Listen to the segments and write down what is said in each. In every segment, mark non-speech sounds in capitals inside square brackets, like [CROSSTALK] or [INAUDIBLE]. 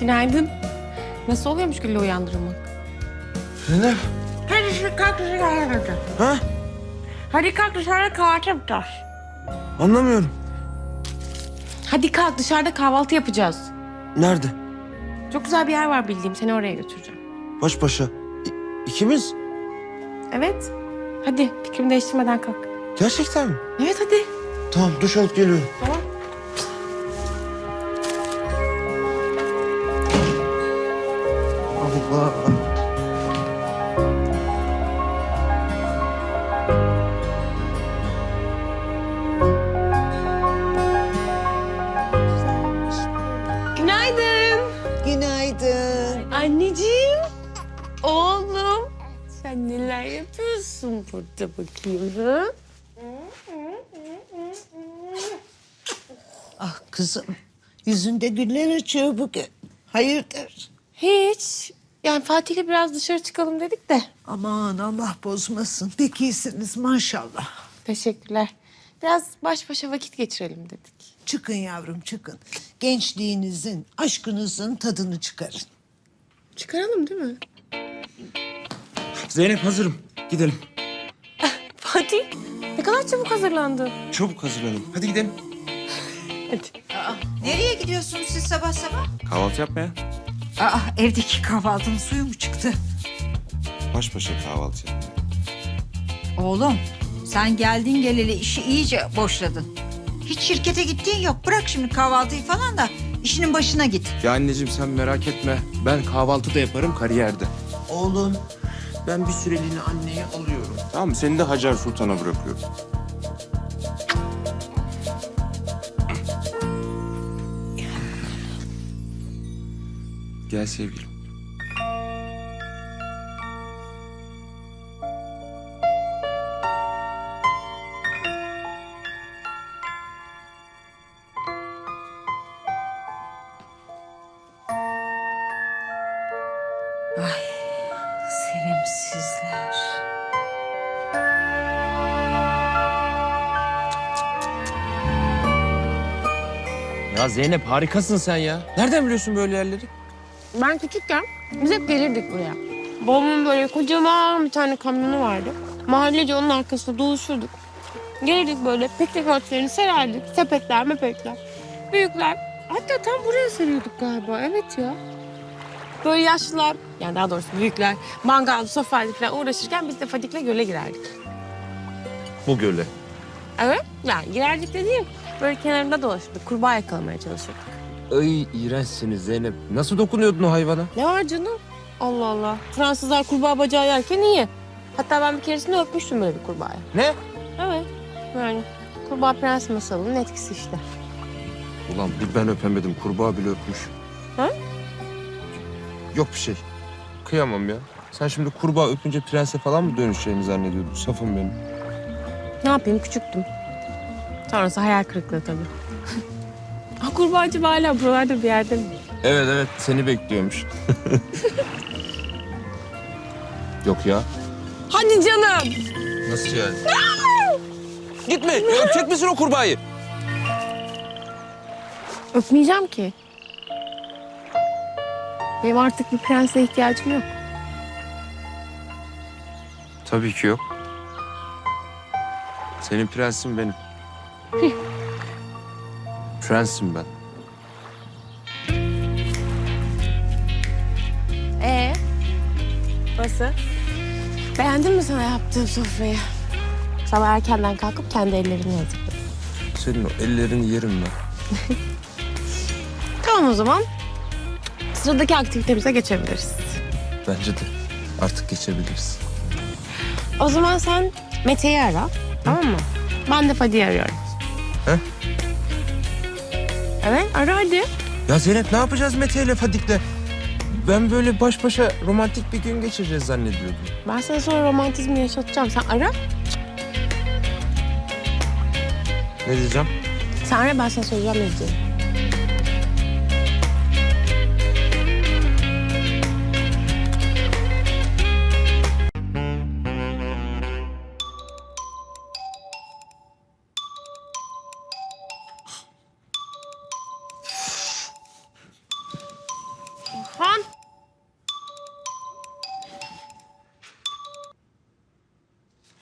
Günaydın. Nasıl oluyormuş Gül'le uyandırılmak? Zeynep. Hadi şimdi kalk dışarı. Ha? Hadi kalk dışarıda kahvaltı yapacağız. Anlamıyorum. Hadi kalk dışarıda kahvaltı yapacağız. Nerede? Çok güzel bir yer var bildiğim. Seni oraya götüreceğim. Baş başa. İ- ikimiz. Evet. Hadi fikrimi değiştirmeden kalk. Gerçekten mi? Evet hadi. Tamam duş alıp geliyorum. Tamam. Burada bakayım ha? Ah kızım, yüzünde güller açıyor bugün. Hayırdır? Hiç. Yani Fatih'le biraz dışarı çıkalım dedik de. Aman Allah bozmasın. Pek iyisiniz maşallah. Teşekkürler. Biraz baş başa vakit geçirelim dedik. Çıkın yavrum çıkın. Gençliğinizin, aşkınızın tadını çıkarın. Çıkaralım değil mi? Zeynep hazırım. Gidelim. Fatih ne kadar çabuk hazırlandın. Çabuk hazırlanın. Hadi gidelim. Hadi. Nereye gidiyorsunuz siz sabah sabah? Kahvaltı yapmaya. Aa, evdeki kahvaltının suyu mu çıktı? Baş başa kahvaltı yapmaya. Oğlum, sen geldin geleli işi iyice boşladın. Hiç şirkete gittiğin yok. Bırak şimdi kahvaltıyı falan da işinin başına git. Ya anneciğim sen merak etme. Ben kahvaltı da yaparım kariyerde. Oğlum ben bir süreliğine anneyi alıyorum. Tamam? Seni de Hacer Sultan'a bırakıyorum. Gel sevgilim. Ya Zeynep harikasın sen ya. Nereden biliyorsun böyle yerleri? Ben küçükken biz hep gelirdik buraya. Babamın böyle kocaman bir tane kamyonu vardı. Mahallece onun arkasında doluşurduk. Gelirdik böyle piknik örtülerini sererdik. Sepetler, mepetler. Büyükler. Hatta tam buraya seriyorduk galiba. Evet ya. Böyle yaşlılar, yani daha doğrusu büyükler, mangal, sofayla falan uğraşırken biz de Fadik'le göle girerdik. Bu göle. Evet, yani girerdik dediğim böyle kenarında dolaşırdık. Kurbağa yakalamaya çalışırdık. Ay iğrençsiniz Zeynep. Nasıl dokunuyordun o hayvana? Ne var canım? Allah Allah. Fransızlar kurbağa bacağı yerken iyi. Hatta ben bir keresinde öpmüştüm böyle bir kurbağayı. Ne? Evet. Yani kurbağa prens masalının etkisi işte. Ulan bir ben öpemedim. Kurbağa bile öpmüş. Ha? Yok bir şey. Kıyamam ya. Sen şimdi kurbağa öpünce prense falan mı dönüşeceğimi zannediyordun? Safım benim. Ne yapayım küçüktüm. Sonrası hayal kırıklığı tabii. [LAUGHS] ha kurbağa acaba hala buralarda bir yerde mi? Evet evet seni bekliyormuş. [LAUGHS] Yok ya. Hadi canım. Nasıl yani? Gitme. Öpecek misin o kurbağayı? Öpmeyeceğim ki. Benim artık bir prense ihtiyacım yok. Tabii ki yok. Senin prensin benim. Prensim ben. Ee? Nasıl? Beğendin mi sana yaptığım sofrayı? Sabah erkenden kalkıp kendi ellerimle hazırladım. Senin o ellerini yerim ben. [LAUGHS] Tamam o zaman. Sıradaki aktivitemize geçebiliriz. Bence de artık geçebiliriz. O zaman sen Mete'yi ara. Tamam mı? Ben de Fadi'yi arıyorum. Evet ara hadi. Ya Zeynep ne yapacağız Mete ile Fadik'le? Ben böyle baş başa romantik bir gün geçireceğiz zannediyordum. Ben sana sonra romantizmi yaşatacağım. Sen ara. Ne diyeceğim? Sen ara ben sana söyleyeceğim ne diyeceğim. Han!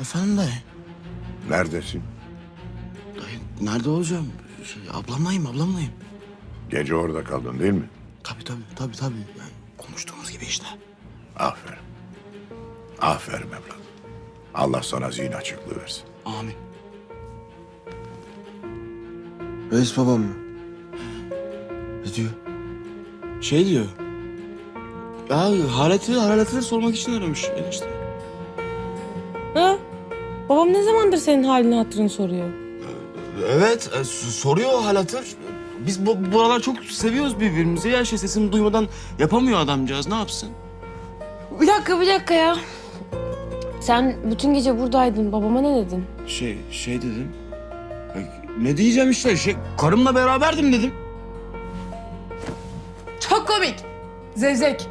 Efendim dayı? Neredesin? Dayı nerede olacağım? Şey, ablamlayım, ablamlayım. Gece orada kaldın değil mi? Tabii tabii, tabii tabii. Yani konuştuğumuz gibi işte. Aferin. Aferin evladım. Allah sana zihin açıklığı versin. Amin. Reis babam mı? Ne diyor? Şey diyor. Ya haleti haletleri sormak için aramış enişte. Ha? Babam ne zamandır senin halini hatırını soruyor? Evet e, s- soruyor hal hatır. Biz bu, bu aralar çok seviyoruz birbirimizi ya şey sesini duymadan yapamıyor adamcağız ne yapsın? Bir dakika bir dakika ya. Sen bütün gece buradaydın. Babama ne dedin? Şey şey dedim. Ya, Ne diyeceğim işte şey karımla beraberdim dedim. Çok komik. Zevzek.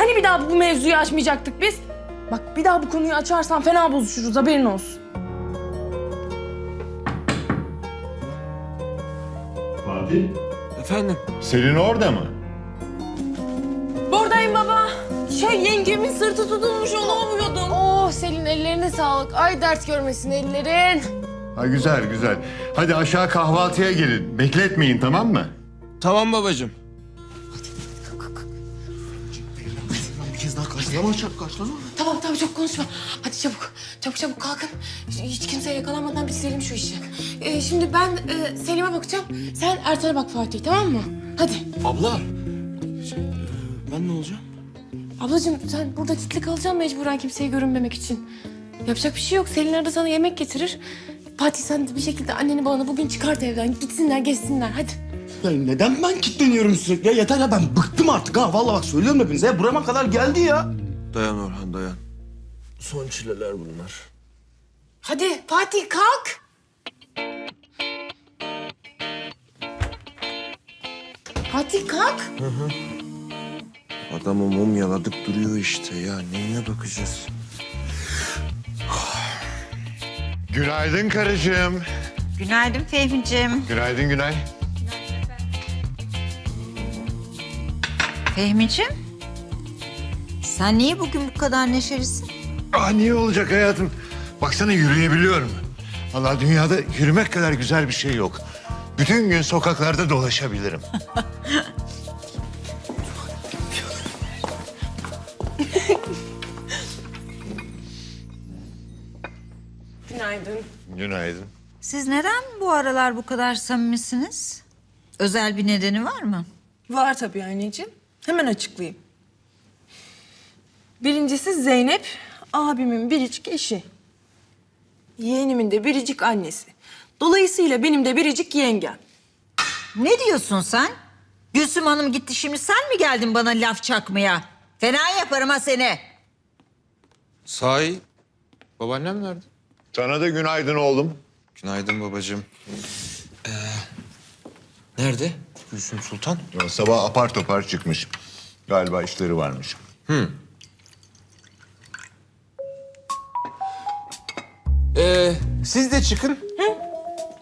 Hani bir daha bu mevzuyu açmayacaktık biz? Bak bir daha bu konuyu açarsan fena bozuşuruz haberin olsun. Fatih, Efendim? Selin orada mı? Buradayım baba. Şey yengemin sırtı tutulmuş onu ovuyordum. Oh Selin ellerine sağlık. Ay dert görmesin ellerin. Ha güzel güzel. Hadi aşağı kahvaltıya gelin. Bekletmeyin tamam mı? Tamam babacığım. Daha karşılama çak karşılama. Tamam tamam çok konuşma. Hadi çabuk. Çabuk çabuk kalkın. Hiç kimseye yakalanmadan bitirelim şu işi. Ee, şimdi ben e, Selim'e bakacağım. Sen Ertan'a bak Fatih tamam mı? Hadi. Abla. Şey, e, ben ne olacağım? Ablacığım sen burada kilitli kalacaksın mecburen kimseye görünmemek için. Yapacak bir şey yok. Selin arada sana yemek getirir. Fatih sen de bir şekilde anneni babanı bugün çıkart evden. Gitsinler geçsinler hadi. Ya neden ben kilitleniyorum sürekli ya? Yeter ya ben bıktım artık ha. Vallahi bak söylüyorum hepinize ya. Burama kadar geldi ya. Dayan Orhan dayan. Son çileler bunlar. Hadi Fatih kalk. Fatih kalk. Adamı mum yaladık duruyor işte ya. Neyine bakacağız? Günaydın karıcığım. Günaydın Fehmi'ciğim. Günaydın Günay. Fehmi'ciğim. Sen niye bugün bu kadar neşelisin? Ah niye olacak hayatım? Baksana yürüyebiliyorum. Allah dünyada yürümek kadar güzel bir şey yok. Bütün gün sokaklarda dolaşabilirim. [LAUGHS] Günaydın. Günaydın. Siz neden bu aralar bu kadar samimisiniz? Özel bir nedeni var mı? Var tabii anneciğim. Hemen açıklayayım. Birincisi Zeynep, abimin biricik eşi. Yeğenimin de biricik annesi. Dolayısıyla benim de biricik yengem. Ne diyorsun sen? Gülsüm Hanım gitti şimdi sen mi geldin bana laf çakmaya? Fena yaparım ha seni. Sahi. Babaannem nerede? Sana da günaydın oğlum. Günaydın babacığım. Ee, nerede? Gülsüm Sultan. Ya, sabah apar topar çıkmış. Galiba işleri varmış. Ee, siz de çıkın.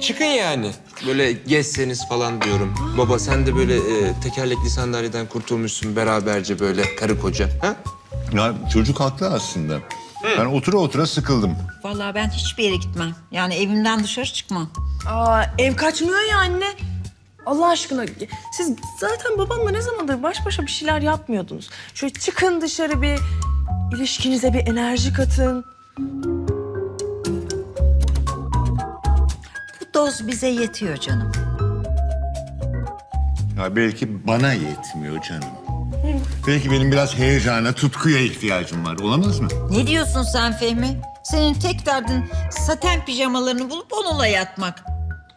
Çıkın yani. Böyle gezseniz falan diyorum. Baba sen de böyle e, tekerlekli sandalyeden kurtulmuşsun beraberce böyle karı koca. Ha? Ya çocuk haklı aslında. Ben otura otura sıkıldım. Vallahi ben hiçbir yere gitmem. Yani evimden dışarı çıkmam. Aa, ev kaçmıyor ya anne. Allah aşkına siz zaten babamla ne zamandır baş başa bir şeyler yapmıyordunuz. Şöyle çıkın dışarı bir ilişkinize bir enerji katın. Doz bize yetiyor canım. Ya belki bana yetmiyor canım. Belki benim biraz heyecana, tutkuya ihtiyacım var. Olamaz mı? Ne diyorsun sen Fehmi? Senin tek derdin saten pijamalarını bulup onunla yatmak.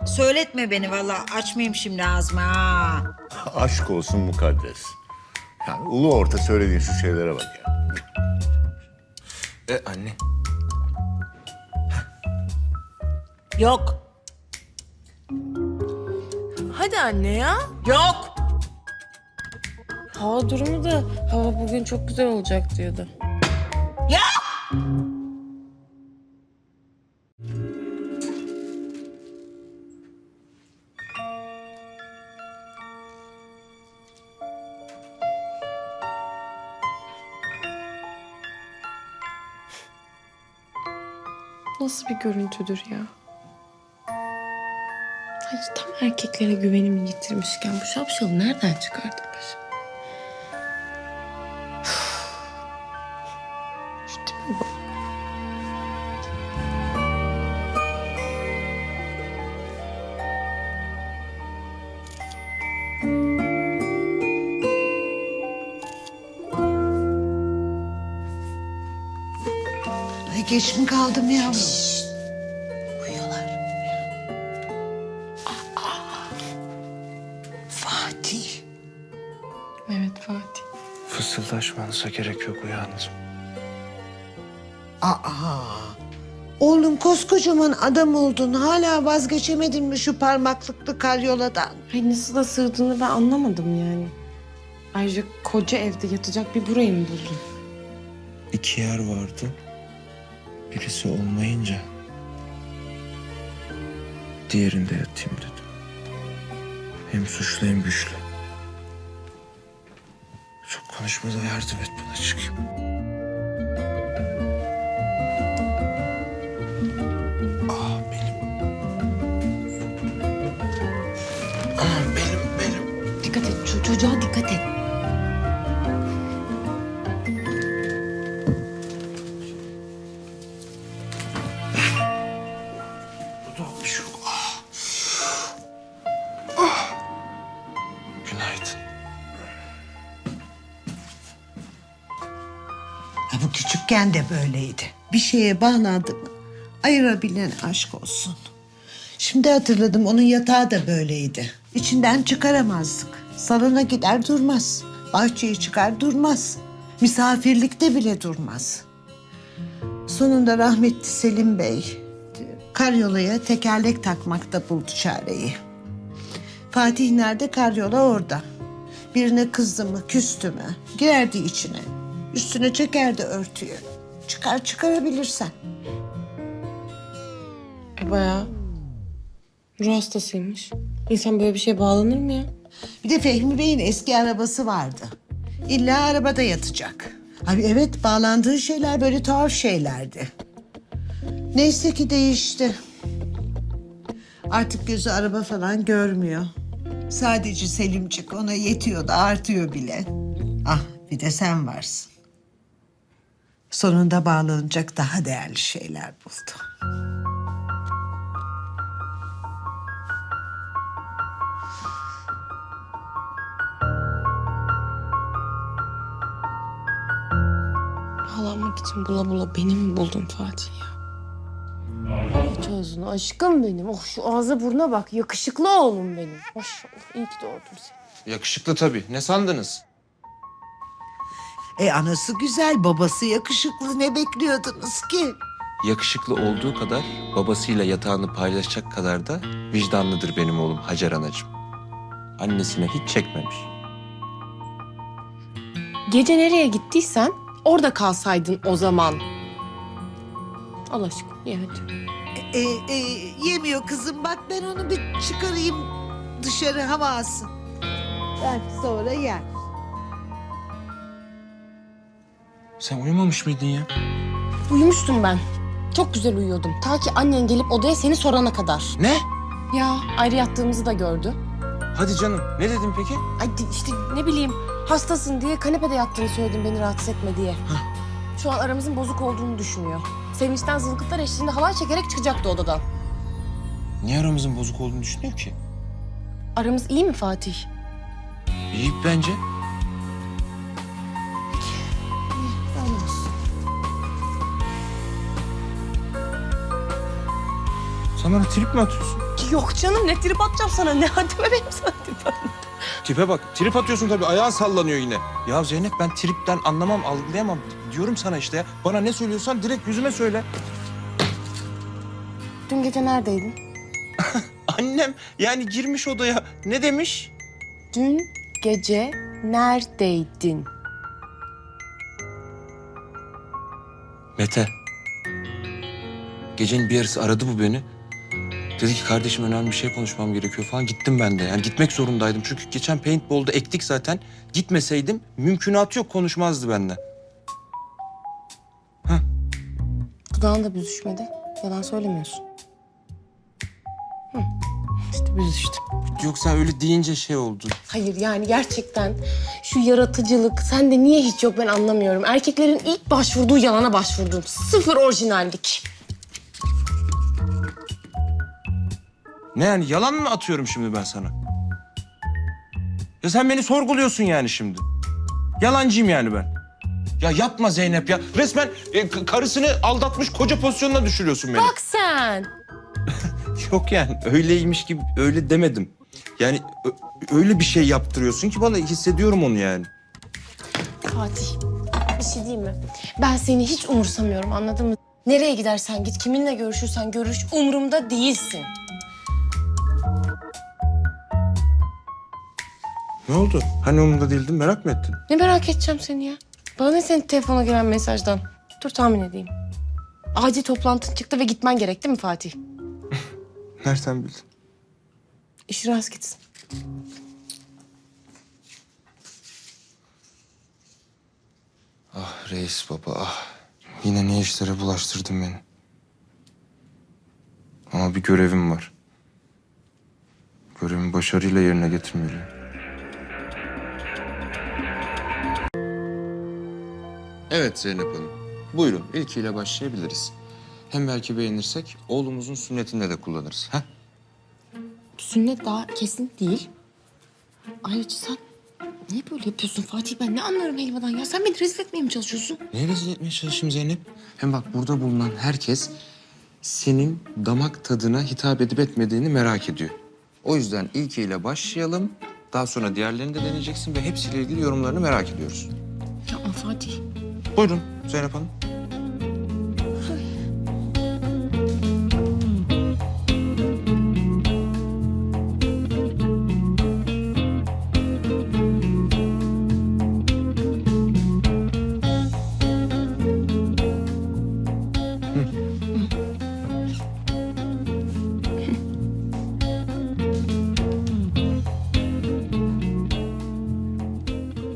Söyletme beni vallahi açmayayım şimdi ağzımı ha. [LAUGHS] Aşk olsun mukaddes. Yani ulu orta söylediğin şu şeylere bak ya. E, anne. Yok, Hadi anne ya. yok. Hava durumu da hava bugün çok güzel olacak diyordu. Yok. Nasıl bir görüntüdür ya? Hayır tam erkeklere güvenimi yitirmişken bu şapşalı nereden çıkardık başım? Ay geç mi kaldım yavrum? Fısıldaşmanıza gerek yok uyandım. Aa. Oğlum koskocaman adam oldun. Hala vazgeçemedin mi şu parmaklıklı karyoladan? Ay nasıl da sığdığını ben anlamadım yani. Ayrıca koca evde yatacak bir burayı mı buldun? İki yer vardı. Birisi olmayınca diğerinde yatayım dedim. Hem suçlu hem güçlü. Çok konuşmadan yardım et bana çıkayım. Ah benim. Ah benim benim. Dikkat et ço- çocuğa dikkat et. De böyleydi. Bir şeye bağlandı ayırabilen aşk olsun. Şimdi hatırladım onun yatağı da böyleydi. İçinden çıkaramazdık. Salona gider durmaz. Bahçeye çıkar durmaz. Misafirlikte bile durmaz. Sonunda rahmetli Selim Bey karyolaya tekerlek takmakta buldu çareyi. Fatih nerede? Karyola orada. Birine kızdı mı, küstü mü girerdi içine. Üstüne çekerdi örtüyü. Çıkar çıkarabilirsen. E bayağı ruh hastasıymış. İnsan böyle bir şeye bağlanır mı ya? Bir de Fehmi Bey'in eski arabası vardı. İlla arabada yatacak. Abi evet bağlandığı şeyler böyle tuhaf şeylerdi. Neyse ki değişti. Artık gözü araba falan görmüyor. Sadece Selimcik ona yetiyor da artıyor bile. Ah bir de sen varsın. Sonunda bağlanacak daha değerli şeyler buldu. Bağlanmak için bula bula beni mi buldun Fatih ya? Aç ağzını aşkım benim. Oh şu ağza buruna bak. Yakışıklı oğlum benim. Maşallah iyi ki doğurdum seni. Yakışıklı tabii. Ne sandınız? E anası güzel, babası yakışıklı. Ne bekliyordunuz ki? Yakışıklı olduğu kadar babasıyla yatağını paylaşacak kadar da vicdanlıdır benim oğlum Hacer anacığım. Annesine hiç çekmemiş. Gece nereye gittiysen orada kalsaydın o zaman. Allah aşkına ye hadi. E, e, yemiyor kızım. Bak ben onu bir çıkarayım dışarı hava alsın. Belki sonra yer. Sen uyumamış mıydın ya? Uyumuştum ben. Çok güzel uyuyordum. Ta ki annen gelip odaya seni sorana kadar. Ne? Ya ayrı yattığımızı da gördü. Hadi canım. Ne dedin peki? Ay işte ne bileyim hastasın diye kanepede yattığını söyledim beni rahatsız etme diye. Şu an aramızın bozuk olduğunu düşünüyor. Sevinçten zılgıtlar eşliğinde halay çekerek çıkacaktı odadan. Niye aramızın bozuk olduğunu düşünüyor ki? Aramız iyi mi Fatih? İyi bence. Sen bana trip mi atıyorsun? Yok canım ne trip atacağım sana ne haddime benim sana trip atmam. Tipe bak. Trip atıyorsun tabii. Ayağın sallanıyor yine. Ya Zeynep ben tripten anlamam, algılayamam. Diyorum sana işte ya. Bana ne söylüyorsan direkt yüzüme söyle. Dün gece neredeydin? [LAUGHS] Annem yani girmiş odaya. Ne demiş? Dün gece neredeydin? Mete. Gecenin bir yarısı aradı bu beni. Dedi ki kardeşim önemli bir şey konuşmam gerekiyor falan. Gittim ben de. Yani gitmek zorundaydım. Çünkü geçen paintball'da ektik zaten. Gitmeseydim mümkünatı yok konuşmazdı benimle. Dudağın da büzüşmedi. yalan söylemiyorsun. Hı. İşte büzüştüm. Yok sen öyle deyince şey oldu. Hayır yani gerçekten şu yaratıcılık sende niye hiç yok ben anlamıyorum. Erkeklerin ilk başvurduğu yalana başvurdum. Sıfır orijinallik. Ne yani yalan mı atıyorum şimdi ben sana? Ya sen beni sorguluyorsun yani şimdi. Yalancıyım yani ben. Ya yapma Zeynep ya. Resmen e, karısını aldatmış koca pozisyonuna düşürüyorsun beni. Bak sen. [LAUGHS] Yok yani öyleymiş gibi öyle demedim. Yani öyle bir şey yaptırıyorsun ki bana hissediyorum onu yani. Fatih bir şey diyeyim mi? Ben seni hiç umursamıyorum anladın mı? Nereye gidersen git, kiminle görüşürsen görüş umurumda değilsin. Ne oldu? Hani umurumda değildin merak mı ettin? Ne merak edeceğim seni ya? Bana ne senin telefona gelen mesajdan? Dur tahmin edeyim. Acil toplantın çıktı ve gitmen gerek değil mi Fatih? [LAUGHS] Nereden bildin? İşin rast gitsin. Ah reis baba ah. Yine ne işlere bulaştırdın beni. Ama bir görevim var. Görevimi başarıyla yerine getirmeliyim. Evet Zeynep Hanım. Buyurun ilkiyle başlayabiliriz. Hem belki beğenirsek oğlumuzun sünnetinde de kullanırız. Ha? Sünnet daha kesin değil. Ayrıca sen niye böyle yapıyorsun Fatih? Ben ne anlarım helvadan ya? Sen beni rezil etmeye mi çalışıyorsun? Neye rezil etmeye çalışayım Zeynep? Hem bak burada bulunan herkes senin damak tadına hitap edip etmediğini merak ediyor. O yüzden ilkiyle başlayalım. Daha sonra diğerlerini de deneyeceksin ve hepsiyle ilgili yorumlarını merak ediyoruz. Yapma Fatih. Buyurun Zeynep Hanım.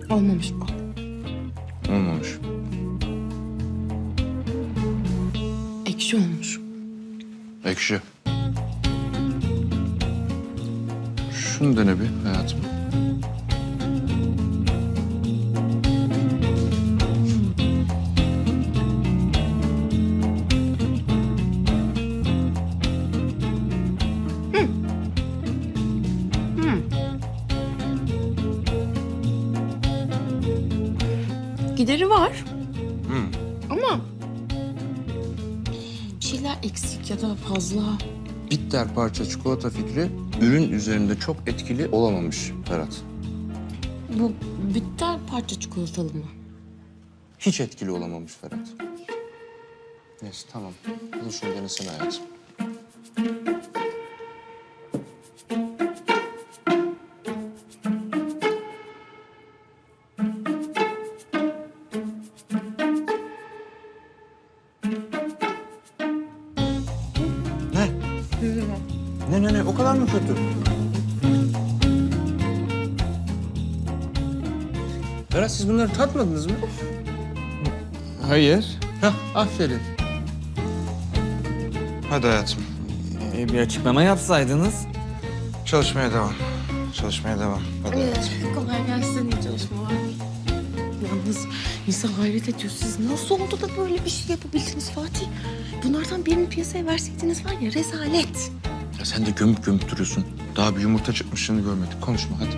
Olmamış bu. Olmamış. Ekşi olmuş. Ekşi. Şunu dene bir hayatım. Fazla. Bitter parça çikolata fikri ürün üzerinde çok etkili olamamış Ferhat. Bu bitter parça çikolatalı mı? Hiç etkili olamamış Ferhat. Neyse tamam. Bunu şunu denesene hayatım. Tatmadınız mı? Hayır. Hah, aferin. Hadi hayatım. Ee, bir açıklama yapsaydınız. Çalışmaya devam. Çalışmaya devam. Hadi hayatım. Kolay gelsin iyi çalışmalar. Yalnız insan hayret ediyor. Siz nasıl oldu da böyle bir şey yapabildiniz Fatih? Bunlardan birini piyasaya verseydiniz var ya rezalet. Ya sen de gömüp gömüp duruyorsun. Daha bir yumurta çıkmışını görmedik. Konuşma hadi.